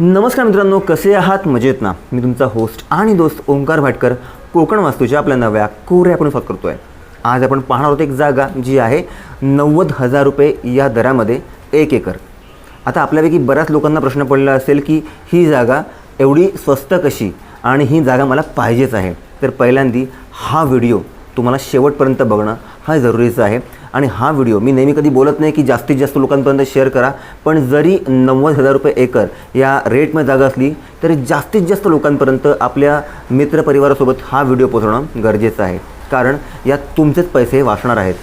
नमस्कार मित्रांनो कसे आहात? मजेत ना? मी तुमचा होस्ट आणि दोस्त ओंकार भाटकर कोकण वास्तूच्या आपल्या नव्या कोऱ्या आपण स्वागत करतो आहे आज आपण पाहणार आहोत एक जागा जी आहे नव्वद हजार रुपये या दरामध्ये एक एकर. आता आपल्यापैकी बऱ्याच लोकांना प्रश्न पडला असेल की ही जागा एवढी स्वस्त कशी आणि ही जागा मला पाहिजेच आहे. तर पहिल्यांदी हा व्हिडिओ तुम्हाला शेवटपर्यंत बघणं हा जरुरीचा आहे. आणि हा व्हिडिओ मी नेहमी कधी बोलत नाही की जास्तीत जास्त लोकांपर्यंत शेअर करा पण जरी नव्वद हजार रुपये एकर या रेटमध्ये जागा असली तरी जास्तीत जास्त लोकांपर्यंत आपल्या मित्रपरिवारासोबत हा व्हिडिओ पोचवणं गरजेचं आहे. कारण यात तुमचेच पैसे वाचणार आहेत.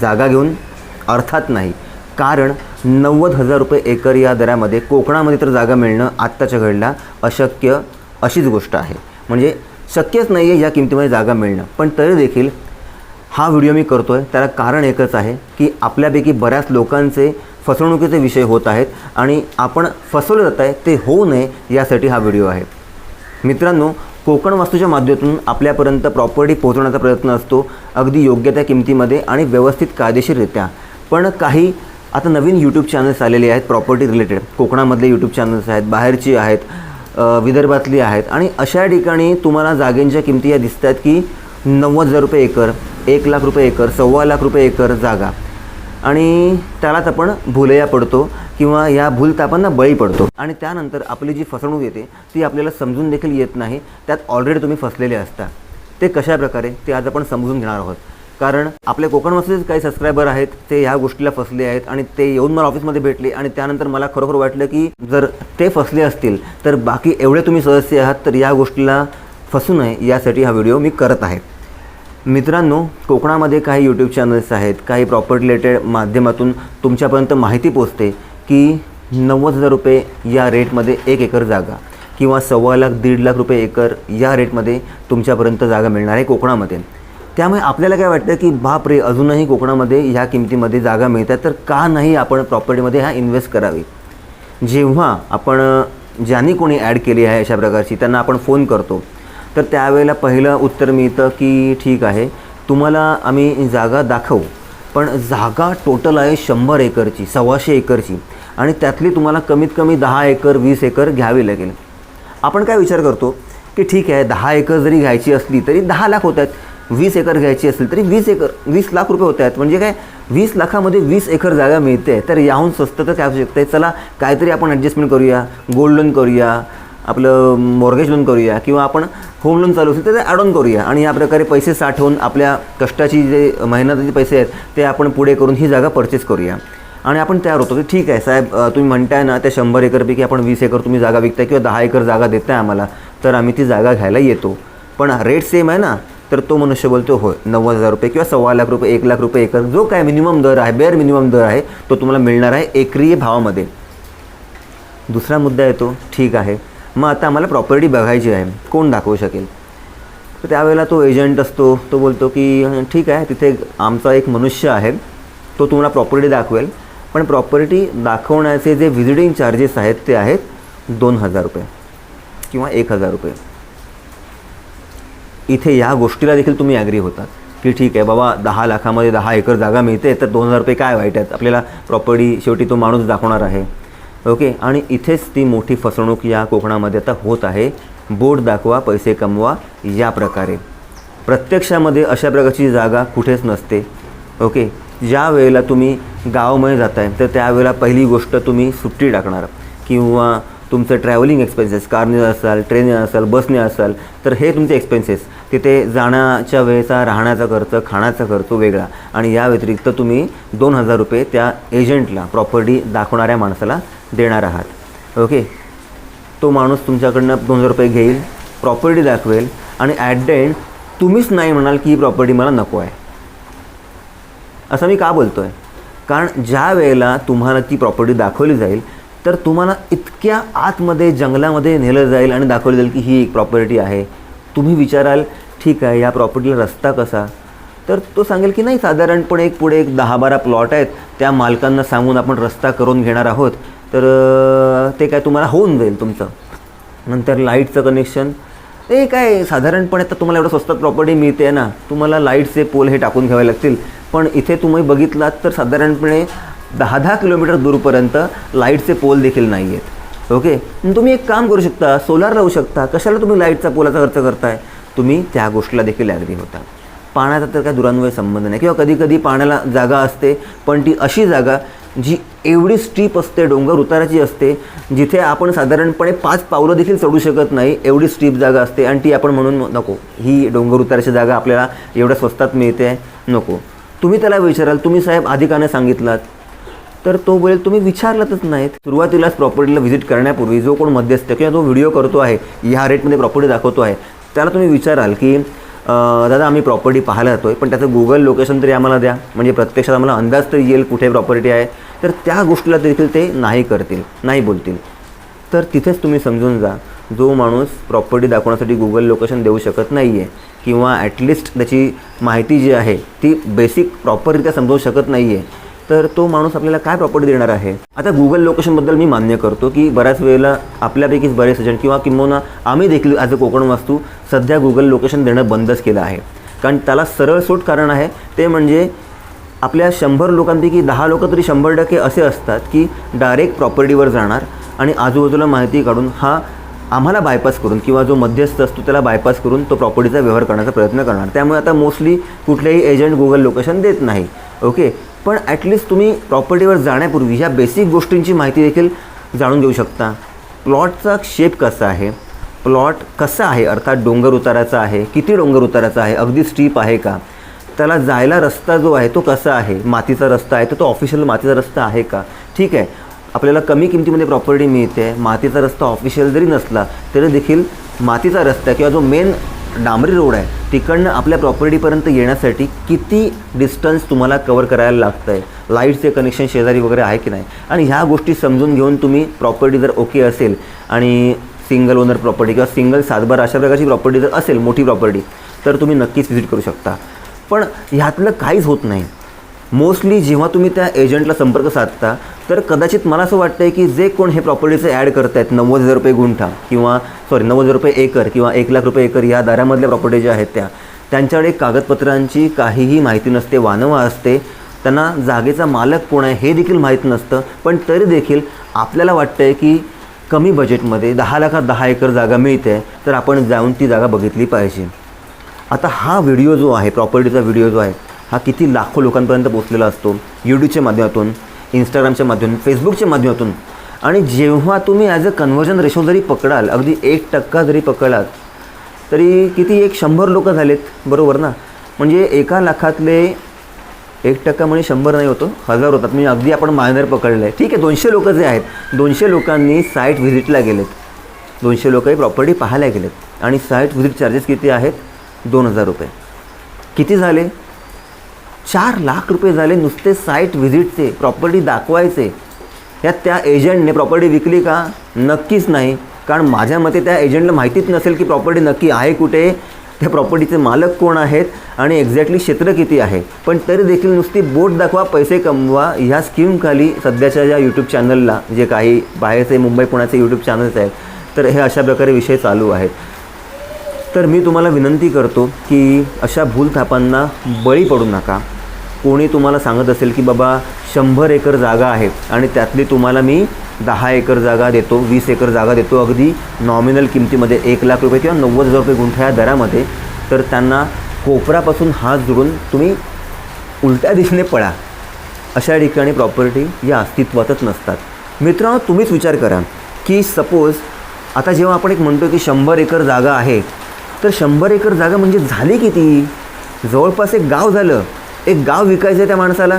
जागा घेऊन अर्थात नाही. कारण नव्वद हजार रुपये एकर या दरामध्ये कोकणामध्ये तर जागा मिळणं आत्ताच्या घडीला अशक्य अशीच गोष्ट आहे. म्हणजे शक्यच नाही आहे या किमतीमध्ये जागा मिळणं. पण तरी देखील हा व्हिडिओ मी करतो आहे त्याला कारण एकच आहे की आपल्यापैकी बऱ्याच लोकांचे फसवणुकीचे विषय होत आहेत आणि आपण फसवलं जात आहे ते होऊ नये यासाठी हा व्हिडिओ आहे. मित्रांनो कोकण वास्तूच्या माध्यमातून आपल्यापर्यंत प्रॉपर्टी पोहोचवण्याचा प्रयत्न असतो अगदी योग्य त्या किमतीमध्ये आणि व्यवस्थित कायदेशीररित्या. पण काही आता नवीन यूट्यूब चॅनल्स आलेले आहेत प्रॉपर्टी रिलेटेड कोकणामधले यूट्यूब चॅनल्स आहेत बाहेरची आहेत विदर्भातली आहेत. आणि अशा ठिकाणी तुम्हाला जागेंच्या किमती या दिसत आहेत की नव्वद हजार रुपये एकर एक लाख रुपये एकर सव्वा लाख रुपये एकर जागा. आणि त्यालाच आपण भुलया पडतो किंवा या भूलतापांना बळी पडतो. आणि त्यानंतर आपली जी फसवणूक येते ती आपल्याला समजून देखील येत नाही. त्यात ऑलरेडी तुम्ही फसलेले असता. ते कशा प्रकारे ते आज आपण समजून घेणार आहोत. कारण आपल्या कोकणमधलेच काही सबस्क्रायबर आहेत ते ह्या गोष्टीला फसले आहेत आणि ते येऊन मला ऑफिसमध्ये भेटले आणि त्यानंतर मला खरोखर वाटलं की जर ते फसले असतील तर बाकी एवढे तुम्ही सदस्य आहात तर या गोष्टीला फसू नये. यासाठी हा व्हिडिओ मी करत आहे. मित्रांनो कोकणामध्ये काही यूट्यूब चॅनल्स आहेत काही प्रॉपर्टी रिलेटेड माध्यमातून तुमच्यापर्यंत माहिती पोचते की नव्वद हजार रुपये या रेटमध्ये एक एकर जागा किंवा सव्वा लाख दीड लाख रुपये एकर या रेटमध्ये तुमच्यापर्यंत जागा मिळणार आहे कोकणामध्ये. त्यामुळे आपल्याला काय वाटतं की बाप रे अजूनही कोकणामध्ये ह्या किमतीमध्ये जागा मिळतात तर का नाही आपण प्रॉपर्टीमध्ये ह्या इन्व्हेस्ट करावी? जेव्हा आपण ज्यांनी कोणी ॲड केली आहे अशा प्रकारची त्यांना आपण फोन करतो. तर त्यावेळेला पहिलं उत्तर मिळतं की ठीक आहे तुम्हाला आम्ही जागा दाखवू पण जागा टोटल आहे शंभर एकरची सव्वाशे एकरची आणि त्यातली तुम्हाला कमीत कमी दहा एकर वीस एकर घ्यावी लागेल. आपण काय विचार करतो की ठीक आहे दहा एकर जरी घ्यायची असली तरी दहा लाख होत आहेत वीस एकर घ्यायची असली तरी वीस एकर वीस लाख रुपये होत आहेत. म्हणजे काय वीस लाखामध्ये वीस एकर जागा मिळते तर याहून स्वस्त तर काय असू शकते चला काहीतरी आपण ॲडजस्टमेंट करूया गोल्ड लोन करूया आपलं मॉर्गेज लोन करूया किंवा आपण होम लोन चालू असेल तर ते ॲड ऑन करूया. आणि या प्रकारे पैसे साठवून आपल्या कष्टाची जे मेहनताचे पैसे आहेत ते आपण पुढे करून ही जागा परचेस करूया. आणि आपण तयार होतो. की ठीक आहे साहेब तुम्ही म्हणताय ना त्या शंभर एकरपैकी आपण वीस एकर तुम्ही जागा विकताय किंवा दहा एकर जागा देताय आम्हाला तर आम्ही ती जागा घ्यायला येतो. पण रेट सेम आहे ना तर तो मनुष्य बोलतो होय नव्वद हजार रुपये किंवा सव्वा लाख रुपये एक लाख रुपये एकर जो काय मिनिमम दर आहे बेअर मिनिमम दर आहे तो तुम्हाला मिळणार आहे एकरी भावामध्ये. दुसरा मुद्दा येतो ठीक आहे मग आता आम्हाला प्रॉपर्टी बघायची आहे. कोण दाखवू शकेल? तर त्यावेळेला तो एजंट असतो तो बोलतो की ठीक आहे तिथे आमचा एक मनुष्य आहे. तो तुम्हाला प्रॉपर्टी दाखवेल. पण प्रॉपर्टी दाखवण्याचे जे व्हिजिटिंग चार्जेस आहेत ते आहेत दोन हजार रुपये किंवा एक हजार रुपये. इथे या गोष्टीला देखील तुम्ही ॲग्री होतात की ठीक आहे बाबा दहा लाखामध्ये दहा एकर जागा मिळते तर दोन हजार रुपये काय वाईट आहेत? आपल्याला प्रॉपर्टी शेवटी तो माणूस दाखवणार आहे. ओके आणि इथेच ती मोठी फसवणूक या कोकणामध्ये आता होत आहे. बोट दाखवा पैसे कमवा या प्रकारे. प्रत्यक्षामध्ये अशा प्रकारची जागा कुठेच नसते. ओके ज्या वेळेला तुम्ही गावामध्ये जाताय तर त्यावेळेला पहिली गोष्ट तुम्ही सुट्टी टाकणार. किंवा तुमचं ट्रॅव्हलिंग एक्सपेन्सेस कारने असाल ट्रेनने असाल बसने असाल तर हे तुमचे एक्सपेन्सेस तिथे जाण्याच्या वेळेचा राहण्याचा खर्च खाण्याचा खर्च वेगळा. आणि या व्यतिरिक्त तुम्ही दोन हजार रुपये त्या एजंटला प्रॉपर्टी दाखवणाऱ्या माणसाला देणार आहात. ओके तो माणूस तुमच्याकडनं दोन हजार रुपये घेईल प्रॉपर्टी दाखवेल आणि ॲट द एंड तुम्हीच नाही म्हणाल की ही प्रॉपर्टी मला नको आहे. असं मी का बोलतो आहे कारण ज्या वेळेला तुम्हाला ती प्रॉपर्टी दाखवली जाईल तर तुम्हाला इतक्या आतमध्ये जंगलामध्ये नेलं जाईल आणि दाखवलं जाईल की ही एक प्रॉपर्टी आहे. तुम्ही विचाराल ठीक आहे या प्रॉपर्टीला रस्ता कसा? तर तो सांगेल की नाही साधारणपणे एक पुढे एक दहा बारा प्लॉट आहेत. त्या मालकांना सांगून आपण रस्ता करून घेणार आहोत. तर ते काय तुम्हाला होऊन जाईल तुमचं. नंतर लाईटचं कनेक्शन ते काय साधारणपणे तर तुम्हाला एवढं स्वस्तात प्रॉपर्टी मिळते ना तुम्हाला लाईटचे पोल हे टाकून घ्यावे लागतील. पण इथे तुम्ही बघितलात तर साधारणपणे दहा दहा किलोमीटर दूरपर्यंत लाईटचे पोल देखील नाही आहेत ओके तुम्ही एक काम करू शकता सोलार लावू शकता. कशाला तुम्ही लाईटचा पोलाचा खर्च करताय? तुम्ही त्या गोष्टीला देखील ॲग्री होता. पाण्याचा तर काय दुरान्वय संबंध नाही. किंवा कधी कधी पाण्याला जागा असते पण ती अशी जागा जी एवढी स्टीप असते डोंगर उताराची असते जिथे आपण साधारणपणे पाच पावलं देखील चढू शकत नाही एवढी स्टीप जागा असते. आणि ती आपण म्हणून नको. ही डोंगर उताराची जागा आपल्याला एवढ्या स्वस्तात मिळते नको. तुम्ही त्याला विचाराल तुम्ही साहेब अधिकाने सांगितलात. तर तो बोलेल तुम्ही विचारलातच नाहीत. सुरुवातीलाच प्रॉपर्टीला व्हिजिट करण्यापूर्वी जो कोण मध्यस्थ किंवा जो व्हिडिओ करतो आहे ह्या रेटमध्ये प्रॉपर्टी दाखवतो आहे त्याला तुम्ही विचाराल की दादा आम्ही प्रॉपर्टी पाहायला जातो आहे पण त्याचं गुगल लोकेशन तरी आम्हाला द्या. म्हणजे प्रत्यक्षात आम्हाला अंदाज तरी येईल कुठे प्रॉपर्टी आहे. तर त्या गोष्टीला देखील ते नाही करतील नाही बोलतील. तर तिथेच तुम्ही समजून जा जो माणूस प्रॉपर्टी दाखवण्यासाठी गुगल लोकेशन देऊ शकत नाही आहे किंवा ॲटलिस्ट त्याची माहिती जी आहे ती बेसिक प्रॉपररित्या समजवू शकत नाही आहे तर तो माणूस आपल्याला काय प्रॉपर्टी देणार आहे? आता गुगल लोकेशनबद्दल मी मान्य करतो की बऱ्याच वेळेला आपल्यापैकीच बरेच जण किंवा किंबहुना आम्ही देखील ॲज अ कोकण वास्तू सध्या गुगल लोकेशन देणं बंदच केलं आहे. कारण त्याला सरळसूट कारण आहे ते म्हणजे आपल्या शंभर लोकांपैकी दहा लोक तरी शंभर टक्के असे असतात की डायरेक्ट प्रॉपर्टीवर जाणार आणि आजूबाजूला माहिती काढून हा आम्हाला बायपास करून किंवा जो मध्यस्थ असतो त्याला बायपास करून तो प्रॉपर्टीचा व्यवहार करण्याचा प्रयत्न करणार. त्यामुळे आता मोस्टली कुठलेही एजंट गुगल लोकेशन देत नाही. ओके पण ॲटलिस्ट तुम्ही प्रॉपर्टीवर जाण्यापूर्वी ह्या बेसिक गोष्टींची माहिती देखील जाणून घेऊ शकता. प्लॉटचा शेप कसा आहे? प्लॉट कसा आहे? अर्थात डोंगर उताराचा आहे. किती डोंगर उताराचा आहे? अगदी स्टीप आहे का? त्याला जायला रस्ता जो आहे तो कसा आहे? मातीचा रस्ता आहे तर तो ऑफिशियल मातीचा रस्ता आहे का? ठीक आहे. आपल्याला कमी किमतीमध्ये प्रॉपर्टी मिळते. मातीचा रस्ता ऑफिशियल जरी नसला तरी देखील मातीचा रस्ता किंवा जो मेन डांबरी रोड आहे. तिकडनं आपल्या प्रॉपर्टीपर्यंत येण्यासाठी किती डिस्टन्स तुम्हाला कवर करायला लागतं आहे लाईटचे कनेक्शन शेजारी वगैरे आहे की नाही? आणि ह्या गोष्टी समजून घेऊन तुम्ही प्रॉपर्टी जर ओके असेल आणि सिंगल ओनर प्रॉपर्टी किंवा सिंगल सातबार अशा प्रकारची प्रॉपर्टी जर असेल मोठी प्रॉपर्टी तर तुम्ही नक्कीच व्हिजिट करू शकता. पण ह्यातलं काहीच होत नाही. मोस्टली जेव्हा तुम्ही त्या एजंटला संपर्क साधता तर कदाचित मला असं वाटतं आहे की जे कोण हे प्रॉपर्टीचं ॲड करत आहेत नव्वद हजार रुपये गुंठा किंवा सॉरी नव्वद हजार रुपये एकर किंवा एक लाख रुपये एकर या दारामधल्या प्रॉपर्टी ज्या आहेत त्या त्यांच्याकडे कागदपत्रांची काहीही माहिती नसते वानवा असते त्यांना जागेचा मालक कोण आहे हे देखील माहीत नसतं. पण तरी देखील आपल्याला वाटतं आहे की कमी बजेटमध्ये दहा लाखात दहा एकर जागा मिळते तर आपण जाऊन ती जागा बघितली पाहिजे. आता हा व्हिडिओ जो आहे प्रॉपर्टीचा व्हिडिओ जो आहे हा किती लाखो लोकांपर्यंत पोचलेला असतो. यूट्यूबच्या माध्यमातून इंस्टाग्रामच्या माध्यमातून फेसबुकच्या माध्यमातून. आणि जेव्हा तुम्ही ॲज अ कन्व्हर्जन रेशो जरी पकडाल अगदी एक टक्का जरी पकडाल तरी किती एक शंभर लोक झालेत बरोबर ना? म्हणजे एका लाखातले एक टक्का म्हणजे शंभर नाही होतो हजार होतात. म्हणजे अगदी आपण मायनर पकडलं आहे ठीक आहे दोनशे लोक जे आहेत दोनशे लोकांनी साईट व्हिजिटला गेलेत. दोनशे लोकही प्रॉपर्टी पाहायला गेलेत. आणि साईट व्हिजिट चार्जेस किती आहेत? दोन हजार रुपये. किती झाले? चार लाख रुपये झाले नुसते साईट व्हिजिटचे प्रॉपर्टी दाखवायचे. यात त्या एजंटने प्रॉपर्टी विकली का? नक्कीच नाही. कारण माझ्या मते त्या एजंटला माहितीच नसेल की प्रॉपर्टी नक्की आहे कुठे. त्या प्रॉपर्टीचे मालक कोण आहेत आणि एक्झॅक्टली क्षेत्र किती आहे. पण तरी देखील नुसती बोट दाखवा पैसे कमवा. ह्या स्कीमखाली सध्याच्या ज्या यूट्यूब चॅनलला जे काही बाहेरचे मुंबई पुण्याचे यूट्यूब चॅनल्स आहेत तर हे अशा प्रकारे विषय चालू आहेत. तर मी तुम्हाला विनंती करतो की अशा भूलथापांना बळी पडू नका. कोणी तुम्हाला सांगत असेल की बाबा शंभर एकर जागा आहे आणि त्यातली तुम्हाला मी दहा एकर जागा देतो वीस एकर जागा देतो अगदी नॉमिनल किमतीमध्ये एक लाख रुपये किंवा नव्वद हजार रुपये गुंठा या दरामध्ये तर त्यांना कोपरापासून हात जोडून तुम्ही उलट्या दिशेने पळा. अशा ठिकाणी प्रॉपर्टी या अस्तित्वातच नसतात. मित्रांनो तुम्हीच विचार करा की सपोज आता जेव्हा आपण एक म्हणतो की शंभर एकर जागा आहे तर शंभर एकर जागा म्हणजे झाली किती? जवळपास एक गाव झालं. एक गाव विकायचं आहे त्या माणसाला?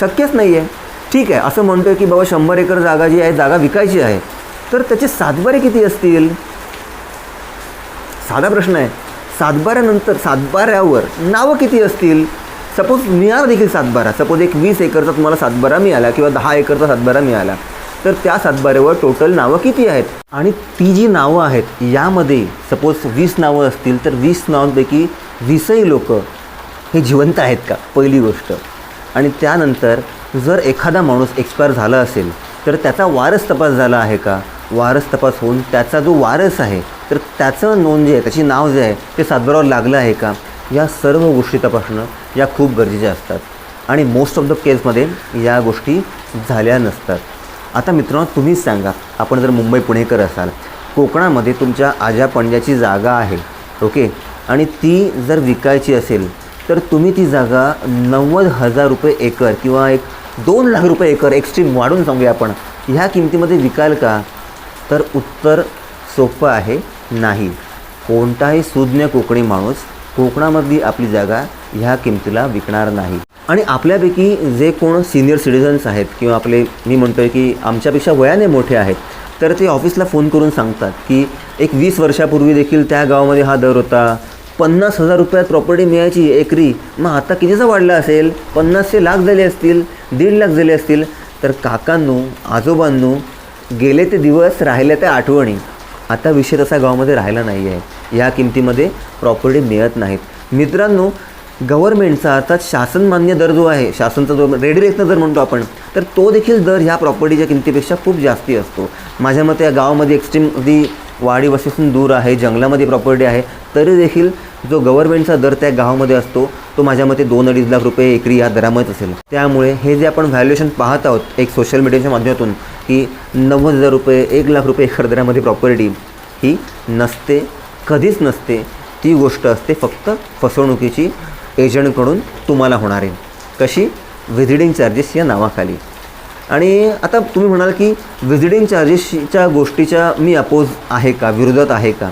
शक्यच नाही आहे ठीक आहे असं म्हणतोय की बाबा शंभर एकर जागा जी आहे जागा विकायची आहे. तर त्याचे सातबारे किती असतील? साधा प्रश्न आहे. सातबाऱ्यानंतर सातबाऱ्यावर नावं किती असतील? सपोज मिळाला देखील सातबारा. सपोज एक वीस एकरचा तुम्हाला सातबारा मिळाला किंवा दहा एकरचा सातबारा मिळाला. तर त्या सातबाऱ्यावर टोटल नावं किती आहेत? आणि ती जी नावं आहेत यामध्ये सपोज वीस नावं असतील तर वीस नावांपैकी वीसही लोक हे जिवंत आहेत का? पहिली गोष्ट. आणि त्यानंतर जर एखादा माणूस एक्सपायर झाला असेल तर त्याचा वारस तपास झाला आहे का? वारस तपास होऊन त्याचा जो वारस आहे तर त्याचं नोंद जे आहे त्याची नाव जे आहे ते सातबारावर लागलं आहे का? या सर्व गोष्टी तपासणं या खूप गरजेच्या असतात. आणि मोस्ट ऑफ द केसमध्ये या गोष्टी झाल्या नसतात. आता मित्रांनो तुम्हीच सांगा आपण जर मुंबई पुणेकर असाल कोकणामध्ये तुमच्या आजा पणजाची जागा आहे ओके? आणि ती जर विकायची असेल तर तुम्ही ती जागा नव्वद हजार रुपये एकर किंवा एक दोन लाख रुपये एकर एक्स्ट्रीम वाढून सांगूया आपण. ह्या किमतीमध्ये विकाल का? तर उत्तर सोपं आहे नाही. कोणताही सुज्ञ कोकणी माणूस कोकणामधली आपली जागा ह्या किमतीला विकणार नाही. आणि आपल्यापैकी जे कोण सिनियर सिटिझन्स आहेत किंवा आपले मी म्हणतो आहे की आमच्यापेक्षा वयाने मोठे आहेत तर ते ऑफिसला फोन करून सांगतात की एक वीस वर्षापूर्वी देखील त्या गावामध्ये हा दर होता. पन्नास हजार रुपयात प्रॉपर्टी मिळायची एकरी. मग आता कितीचा वाढला असेल? पन्नासशे लाख झाले असतील दीड लाख झाले असतील. तर काकांनो आजोबांनो गेले ते दिवस राहिल्या त्या आठवणी. आता विषय तसा गावामध्ये राहिला नाही आहे या किमतीमध्ये प्रॉपर्टी मिळत नाहीत. मित्रांनो गव्हर्नमेंटचा अर्थात शासनमान्य दर जो आहे शासनचा जो रेडी रेटचा दर म्हणतो आपण तर तो देखील दर ह्या प्रॉपर्टीच्या किमतीपेक्षा खूप जास्ती असतो. माझ्या मते या गावामध्ये एक्स्ट्रीम अगदी वाडी वस्तीपासून दूर आहे जंगलामध्ये प्रॉपर्टी आहे तरी देखील जो गव्हर्नमेंटचा दर त्या गावामध्ये असतो तो माझ्या मते दोन अडीच लाख रुपये एकरी या दरामध्येच असेल. त्यामुळे हे जे आपण व्हॅल्युएशन पाहत आहोत एक सोशल मीडियाच्या माध्यमातून की नव्वद हजार रुपये एक लाख रुपये एकर दरामध्ये प्रॉपर्टी ही नसते. कधीच नसते. ती गोष्ट असते फक्त फसवणुकीची एजंटकडून तुम्हाला होणार. आहे कशी? व्हिजिटिंग चार्जेस या नावाखाली. आणि आता तुम्ही म्हणाल की व्हिजिटिंग चार्जेसच्या गोष्टीच्या मी अपोज आहे का? विरोधात आहे का?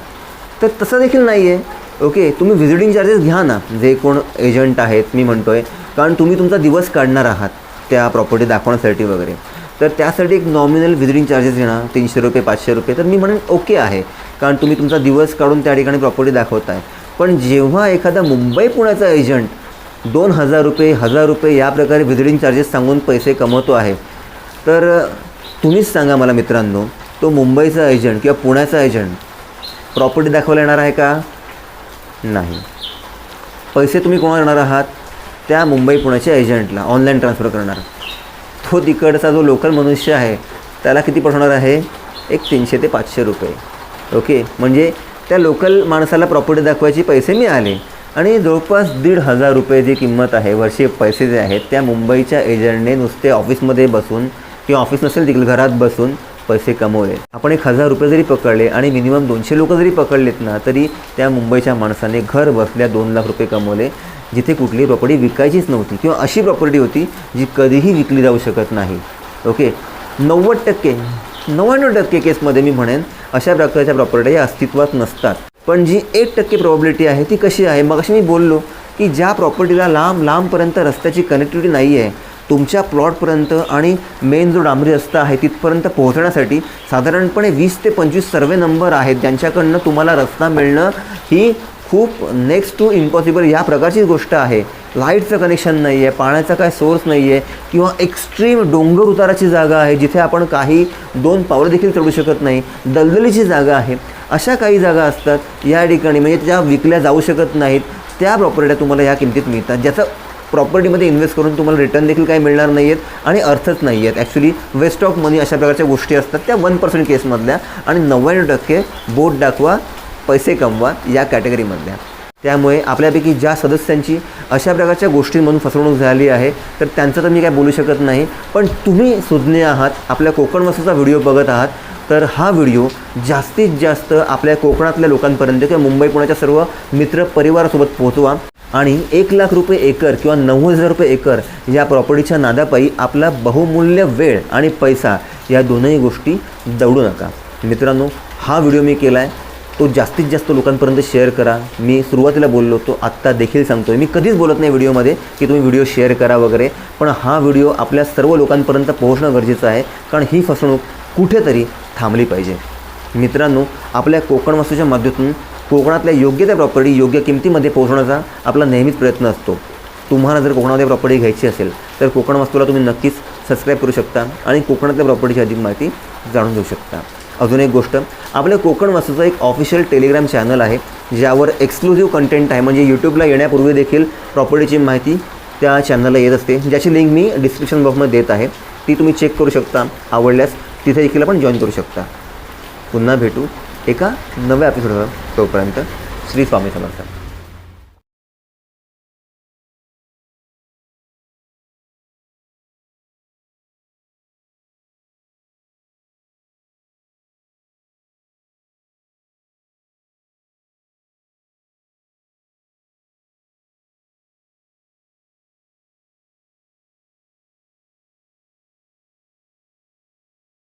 तर तसं देखील नाही आहे ओके तुम्ही व्हिजिटिंग चार्जेस घ्या ना. जे कोण एजंट आहेत मी म्हणतो आहे कारण तुम्ही तुमचा दिवस काढणार आहात त्या प्रॉपर्टी दाखवण्यासाठी वगैरे. तर त्यासाठी एक नॉमिनल व्हिजिटिंग चार्जेस घेणं तीनशे रुपये पाचशे रुपये. तर मी म्हणेन ओके आहे. कारण तुम्ही तुमचा दिवस काढून त्या ठिकाणी प्रॉपर्टी दाखवताय. पण जेव्हा एखादा मुंबई पुण्याचा एजंट दोन हजार रुपये हजार रुपये या प्रकारे व्हिजिटिंग चार्जेस सांगून पैसे कमवतो आहे तर तुम्हीच सांगा मला मित्रांनो तो मुंबईचा एजंट किंवा पुण्याचा एजंट प्रॉपर्टी दाखवायला येणार आहे का? नाही. पैसे तुम्ही कोणाला येणार आहात? त्या मुंबई पुण्याच्या एजंटला ऑनलाईन ट्रान्सफर करणार. तो तिकडचा जो लोकल मनुष्य आहे त्याला किती पडणार आहे? एक तीनशे ते पाचशे रुपये. ओके? म्हणजे त्या लोकल माणसाला प्रॉपर्टी दाखवायचे पैसे मिळाले. आणि जवळपास दीड हजार रुपये जी किंमत आहे वर्षीय पैसे जे आहेत त्या मुंबईच्या एजंटने नुसते ऑफिसमध्ये बसून किंवा ऑफिस नसेल देखील घरात बसून पैसे कमवले. आपण एक हजार रुपये जरी पकडले आणि मिनिमम दोनशे लोक जरी पकडलेत ना तरी त्या मुंबईच्या माणसाने घर बसल्या दोन लाख रुपये कमवले जिथे कुठली प्रॉपर्टी विकायचीच नव्हती. किंवा अशी प्रॉपर्टी होती जी कधीही विकली जाऊ शकत नाही. ओके? नव्वद टक्के नव्याण्णव टक्के केसमध्ये मी म्हणेन अशा प्रकारच्या प्रॉपर्टी या अस्तित्वात नसतात. पण जी एक टक्के प्रॉबिलिटी आहे ती कशी आहे? मग अशी मी बोललो की ज्या प्रॉपर्टीला लांब लांबपर्यंत रस्त्याची कनेक्टिव्हिटी नाही आहे तुमच्या प्लॉटपर्यंत आणि मेन जो डांबरी रस्ता आहे तिथपर्यंत पोहोचण्यासाठी साधारणपणे वीस ते पंचवीस सर्वे नंबर आहेत ज्यांच्याकडनं तुम्हाला रस्ता मिळणं ही खूप नेक्स्ट टू इम्पॉसिबल या प्रकारची गोष्ट आहे. लाईटचं कनेक्शन नाही आहे पाण्याचा काय सोर्स नाही आहे किंवा एक्स्ट्रीम डोंगर उताराची जागा आहे जिथे आपण काही दोन पावलं देखील चढू शकत नाही दलदलीची जागा आहे. अशा काही जागा असतात या ठिकाणी म्हणजे ज्या विकल्या जाऊ शकत नाहीत त्या प्रॉपर्ट्या तुम्हाला या किमतीत मिळतात. ज्याचं प्रॉपर्टीमध्ये इन्व्हेस्ट करून तुम्हाला रिटर्न देखील काही मिळणार नाही आहेत आणि अर्थच नाही आहेत ॲक्च्युली वेस्ट ऑफ मनी अशा प्रकारच्या गोष्टी असतात त्या वन पर्सेंट केसमधल्या आणि नव्याण्णव टक्के बोट दाखवा पैसे कमवा या कॅटेगरीमधल्या. त्यामुळे आपल्यापैकी ज्या सदस्यांची अशा प्रकारच्या गोष्टींमधून फसवणूक झाली आहे तर त्यांचं तर मी काय बोलू शकत नाही. पण तुम्ही सुज्ञ आहात आपल्या कोकण वस्तूचा व्हिडिओ बघत आहात तर हा व्हिडिओ जास्तीत जास्त आपल्या कोकणातल्या लोकांपर्यंत किंवा मुंबई पुण्याच्या सर्व मित्र परिवारासोबत पोहोचवा. आणि एक लाख रुपये एकर किंवा नव्वद हजार रुपये एकर या प्रॉपर्टीच्या नादापायी आपला बहुमूल्य वेळ आणि पैसा या दोनही गोष्टी दवडू नका. मित्रांनो हा व्हिडिओ मी केला आहे तो जास्तीत जास्त लोकांपर्यंत शेअर करा. मी सुरुवातीला बोललो तो आत्ता देखील सांगतो आहे मी कधीच बोलत नाही व्हिडिओमध्ये की तुम्ही व्हिडिओ शेअर करा वगैरे पण हा व्हिडिओ आपल्या सर्व लोकांपर्यंत पोहोचणं गरजेचं आहे कारण ही फसवणूक कुठेतरी थांबली पाहिजे. मित्रांनो आपल्या कोकण वास्तूच्या माध्यमातून कोकणातल्या योग्य त्या प्रॉपर्टी योग्य किमतीमध्ये पोहोचण्याचा आपला नेहमीच प्रयत्न असतो. तुम्हाला जर कोकणामध्ये प्रॉपर्टी घ्यायची असेल तर कोकण वास्तूला तुम्ही नक्कीच सबस्क्राईब करू शकता आणि कोकणातल्या प्रॉपर्टीची अधिक माहिती जाणून घेऊ शकता. अजून एक गोष्ट आपल्या कोकण वास्तूचं एक ऑफिशियल टेलिग्राम चॅनल आहे ज्यावर एक्सक्लुझिव्ह कंटेंट आहे. म्हणजे यूट्यूबला येण्यापूर्वी देखील प्रॉपर्टीची माहिती त्या चॅनलला येत असते. ज्याची लिंक मी डिस्क्रिप्शन बॉक्समध्ये देत आहे. ती तुम्ही चेक करू शकता आवडल्यास तिथे देखील आपण जॉईन करू शकता. पुन्हा भेटू एका नव्या एपिसोडवर तोपर्यंत. श्री स्वामी समर्थ.